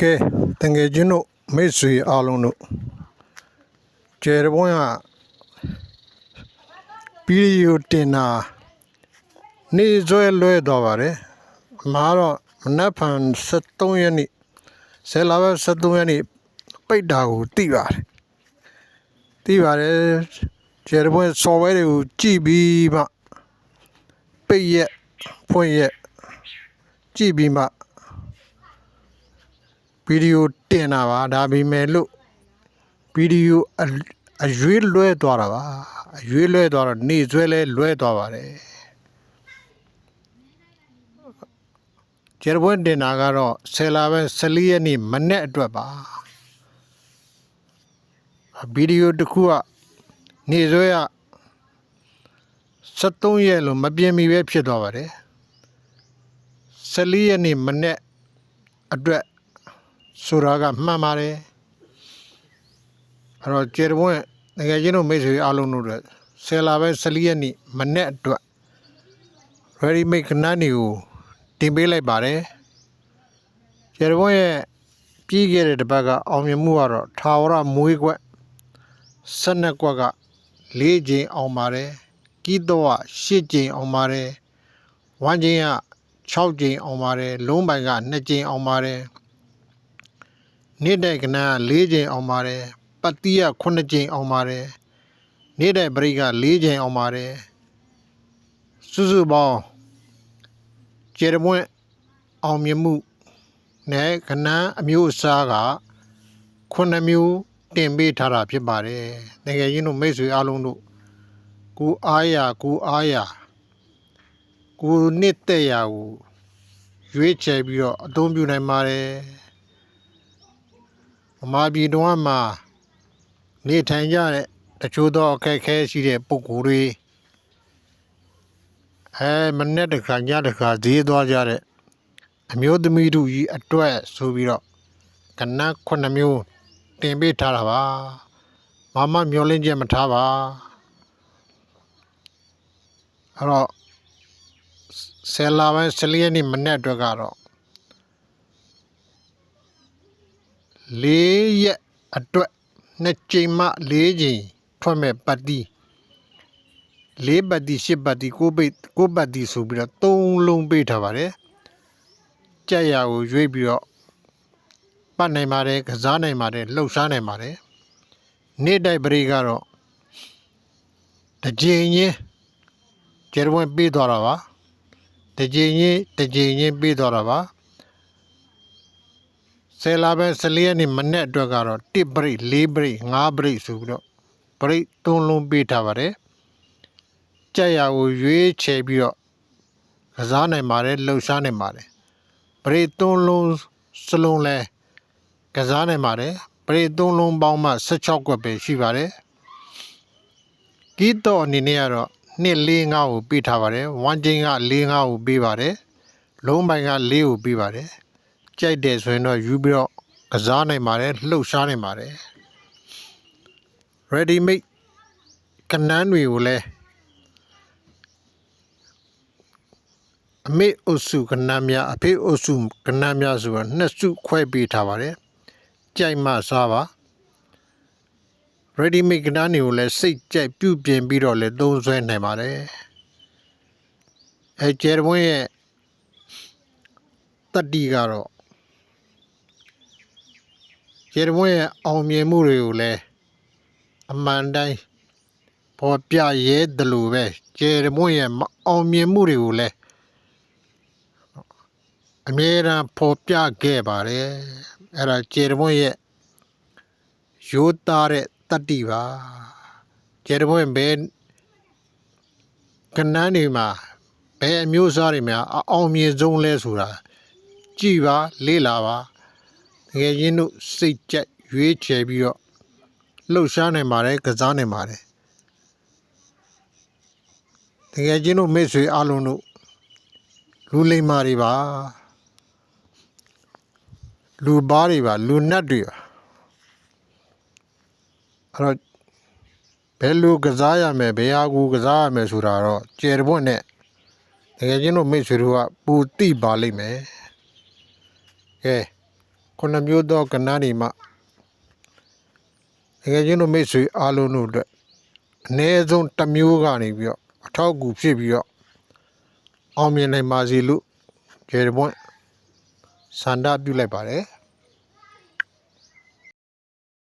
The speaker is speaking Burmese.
ကဲတငယ်ချင်းတို့မိတ်ဆွေအားလုံးတို့ကျယ်တပွန်းကဗီဒီယိုတင်တာနေဆွဲလွဲတော့ပါတယ်အမှားတော့မနက်ဖြန်73ရက်နေ့ဆယ်လပဲ73ရက်နေ့ပိတ်တာကိုသိပါတယ်သိပါတယ်ကျယ်တပွန်း software တွေကိုကြည့်ပြီးမှပိတ်ရက်ဖွင့်ရက်ကြည့်ပြီးမှ ဗီဒီယိုတင်တာပါဒါပေမဲ့လို့ဗီဒီယိုအအရွေးလွဲသွားတာပါအရွေးလွဲသွားတော့နေဆွဲလဲလွဲသွားပါတယ်ကျရပွင့်တင်တာကတော့ဆယ်လာပဲ14ရက်နေ့မနေ့အတွက်ပါဗီဒီယိုတစ်ခုကနေဆွဲက73ရက်လို့မပြင်းမီပဲဖြစ်သွားပါတယ်14ရက်နေ့မနေ့အတွက် ဆိုတာကမှန်ပါတယ်အဲ့တော့ကျေတပွင့်ငွေချင်းတို့မိတ်ဆွေအားလုံးတို့အတွက်ဆယ်လာပဲ14ရက်နေ့မနေ့အတွက် ready make ခဏနေကိုတင်ပေးလိုက်ပါတယ်ကျေတပွင့်ရဲ့ပြီးခဲ့တဲ့တစ်ပတ်ကအောင်မြင်မှုကတော့ထာဝရမွေးကွက်12ကွက်က4ချိန်အောင်ပါတယ်ကီတော့8ချိန်အောင်ပါတယ်ဝမ်းချိန်က6ချိန်အောင်ပါတယ်လုံးပိုင်က2ချိန်အောင်ပါတယ် နေ့တိုက်ကနန်းက၄ချိန်အောင်ပါတယ်ပတ်တိယ9ချိန်အောင်ပါတယ်နေ့တိုက်ပရိက4ချိန်အောင်ပါတယ်စုစုပေါင်းကျေရမွင့်အောင်မြင်မှုနဲ့ကနန်းအမျိုးအစားက9မျိုးတင်ပေးထားတာဖြစ်ပါတယ်တကယ်ချင်းတို့မိတ်ဆွေအားလုံးတို့ကိုအားရကိုအားရကိုနှစ်သက်ရာကိုရွေးချယ်ပြီးတော့အသုံးပြုနိုင်ပါတယ် ဗမာပြည်တော်မှာနေထိုင်ကြတဲ့တချို့သောအခက်အခဲရှိတဲ့ပုဂ္ဂိုလ်တွေအဲမနေ့တခါညတခါဈေးသွားကြတဲ့အမျိုးသမီးတို့ကြီးအတွက်ဆိုပြီးတော့ကနန်းခုနှစ်မျိုးတင်ပေးထားတာပါမမမျောလင်းချက်မထားပါအဲ့တော့ဆယ်လာပိုင်း၁၄ရက်နေ့မနေ့အတွက်ကတော့ လေးရက်အတွက်နှစ်ချိန်မှလေးချိန်ထွက်မဲ့ပတ်တီလေးပတ်တီရှစ်ပတ်တီကိုပိတ်ကိုပတ်တီဆိုပြီးတော့သုံးလုံးပေးထားပါတယ်ကြက်ရကိုရွေးပြီးတော့ပတ်နိုင်ပါတယ်ကစားနိုင်ပါတယ်လှုပ်ရှားနိုင်ပါတယ်နေ့တိုက်ပရိကတော့တစ်ချိန်ချင်းကျရဝင်ပေးသွားတာပါတစ်ချိန်ချင်းတစ်ချိန်ချင်းပေးသွားတာပါ ဆယ်လာပဲ14ရက်နေ့မနေ့အတွက်ကတော့1 break 4 break 5 break ဆိုပြီးတော့ break 3လုံးပေးထားပါတယ်ကြက်ရကိုရွေးချယ်ပြီးတော့ကစားနိုင်ပါတယ်လှုပ်ရှားနိုင်ပါတယ် break 3လုံးစလုံးလဲကစားနိုင်ပါတယ် break 3လုံးပေါင်းမှ16ကွက်ပဲရှိပါတယ်ကီတော့အနေနဲ့ကတော့2 4 5ကိုပေးထားပါတယ်1ချင်းက4 5ကိုပေးပါတယ်လုံးပိုင်းက4ကိုပေးပါတယ် ကြိုက်တယ်ဆိုရင်တော့ယူပြီးတော့ကစားနိုင်ပါတယ်လှုပ်ရှားနိုင်ပါတယ် ready made ကနန်းတွေကိုလည်းအမေအုပ်စုကနန်းများအဖေအုပ်စုကနန်းများဆိုတော့နှစ်စုခွဲပေးထားပါတယ်ကြိုက်မှစားပါ ready made ကနန်းတွေကိုလည်းစိတ်ကြိုက်ပြုပြင်ပြီးတော့လည်းသုံးဆွဲနိုင်ပါတယ်အဲကျယ်ပွင့်ရဲ့တတိကတော့ ကျေတမွေးရဲ့အောင်မြင်မှုတွေကိုလည်းအမှန်တိုင်းပေါ်ပြရဲတယ်လို့ပဲကျေတမွေးရဲ့မအောင်မြင်မှုတွေကိုလည်းအမြဲတမ်းပေါ်ပြခဲ့ပါတယ်အဲ့ဒါကျေတမွေးရဲ့ရိုးသားတဲ့တတ္တိပါကျေတမွေးဘယ်ကနန်းတွေမှာဘယ်အမျိုးအစားတွေများအအောင်မြင်ဆုံးလဲဆိုတာကြည်ပါလေးလာပါ တကယ်ချင်းတို့စိတ်ကြက်ရွေးချယ်ပြီးတော့လှုပ်ရှားနိုင်ပါတယ်ကစားနိုင်ပါတယ်တကယ်ချင်းတို့မိတ်ဆွေအားလုံးတို့လူလိမ္မာတွေပါလူဘာတွေပါလူနတ်တွေပါအဲ့တော့ဘယ်လိုကစားရမယ်ဘယ်ဟာကိုကစားရမယ်ဆိုတာတော့ကြယ်တပွင့်နဲ့တကယ်ချင်းတို့မိတ်ဆွေတို့ကပူတိပါလိမ့်မယ်ကဲ ခုနှစ်မျိုးသောကဏ္ဍတွေမှာတကယ်ချင်းတို့မိတ်ဆွေအားလုံးတို့အတွက်အ ਨੇ ဆုံးတစ်မျိုးကနေပြီးတော့အထောက်အကူဖြစ်ပြီးတော့အောင်မြင်နိုင်ပါစေလို့ကျေပွန်းဆန္ဒပြုလိုက်ပါတယ်